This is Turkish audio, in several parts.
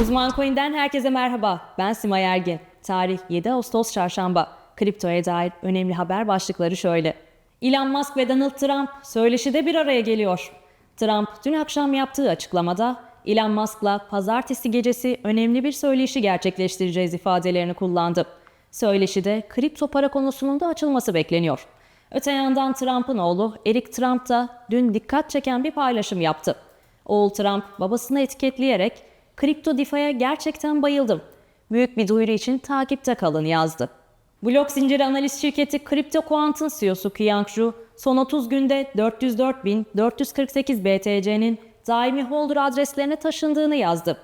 Uzman Coin'den herkese merhaba. Ben Simay Ergin. Tarih 7 Ağustos Çarşamba. Kriptoya dair önemli haber başlıkları şöyle. Elon Musk ve Donald Trump söyleşide bir araya geliyor. Trump dün akşam yaptığı açıklamada Elon Musk'la pazartesi gecesi önemli bir söyleşi gerçekleştireceğiz ifadelerini kullandı. Söyleşide kripto para konusunun da açılması bekleniyor. Öte yandan Trump'ın oğlu Eric Trump da dün dikkat çeken bir paylaşım yaptı. Oğul Trump babasını etiketleyerek Kripto DeFi'ye gerçekten bayıldım. Büyük bir duyuru için takipte kalın yazdı. Blok zinciri analiz şirketi Crypto Quant'ın CEO'su Qiang Zhu, son 30 günde 404.448 BTC'nin daimi holder adreslerine taşındığını yazdı.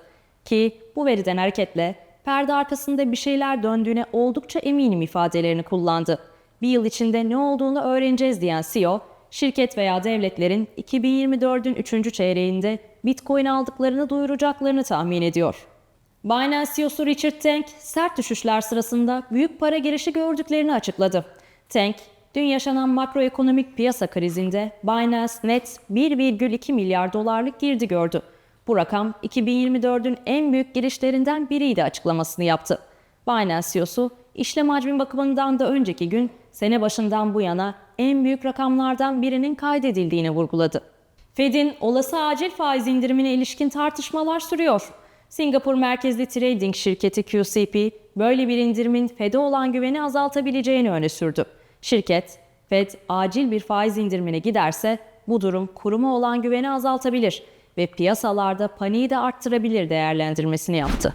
Ki bu veriden hareketle perde arkasında bir şeyler döndüğüne oldukça eminim ifadelerini kullandı. Bir yıl içinde ne olduğunu öğreneceğiz diyen CEO, şirket veya devletlerin 2024'ün 3. çeyreğinde Bitcoin aldıklarını duyuracaklarını tahmin ediyor. Binance CEO'su Richard Tank, sert düşüşler sırasında büyük para girişi gördüklerini açıkladı. Tank, dün yaşanan makroekonomik piyasa krizinde Binance net 1,2 milyar dolarlık girdi gördü. Bu rakam 2024'ün en büyük girişlerinden biriydi açıklamasını yaptı. Binance CEO'su, işlem hacmi bakımından da önceki gün sene başından bu yana en büyük rakamlardan birinin kaydedildiğini vurguladı. Fed'in olası acil faiz indirimine ilişkin tartışmalar sürüyor. Singapur merkezli trading şirketi QCP, böyle bir indirimin Fed'e olan güveni azaltabileceğini öne sürdü. Şirket, Fed acil bir faiz indirimine giderse bu durum kuruma olan güveni azaltabilir ve piyasalarda paniği de arttırabilir değerlendirmesini yaptı.